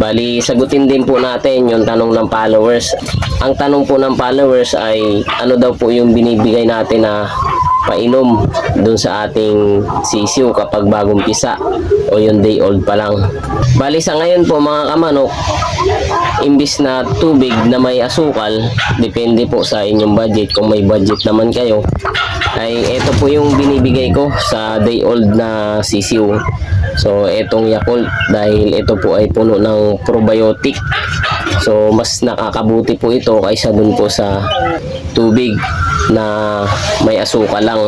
Bali, sagutin din po natin yung tanong ng followers. Ang tanong po ng followers ay ano daw po yung binibigay natin na painom dun sa ating sisiw kapag bagong pisa o yung day old pa lang. Bali sa ngayon po mga kamanok, imbis na tubig na may asukal, depende po sa inyong budget. Kung may budget naman kayo, ay ito po yung binibigay ko sa day old na sisiw. So, itong Yakult dahil ito po ay puno ng probiotic. So, mas nakakabuti po ito kaysa dun po sa tubig na may asukal lang.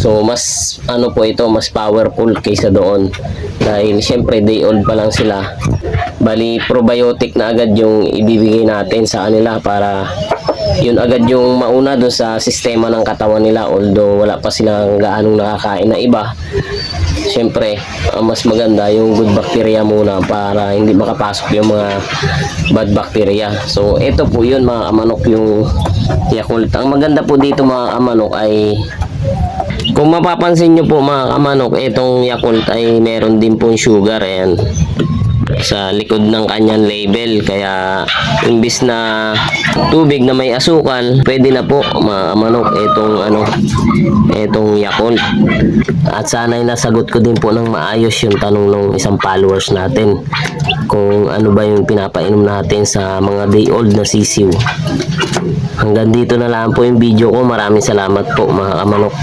So, mas ano po ito, mas powerful kaysa doon. Dahil syempre day old pa lang sila. Bali, probiotic na agad yung ibibigay natin sa kanila para yun agad yung mauna doon sa sistema ng katawan nila although wala pa silang gaanong nakakain na iba syempre mas maganda yung good bacteria muna para hindi makapasok yung mga bad bacteria so ito po yun mga amanok yung Yakult ang maganda po dito mga amanok ay kung mapapansin nyo po mga kamanok, itong Yakult ay meron din pong sugar. Ayan. Sa likod ng kanyang label. Kaya imbis na tubig na may asukal, pwede na po mga kamanok itong ano, itong Yakult. At sana'y nasagot ko din po ng maayos yung tanong ng isang followers natin. Kung ano ba yung pinapainom natin sa mga day old na sisiw. Hanggang dito na lang po yung video ko. Maraming salamat po mga kamanok.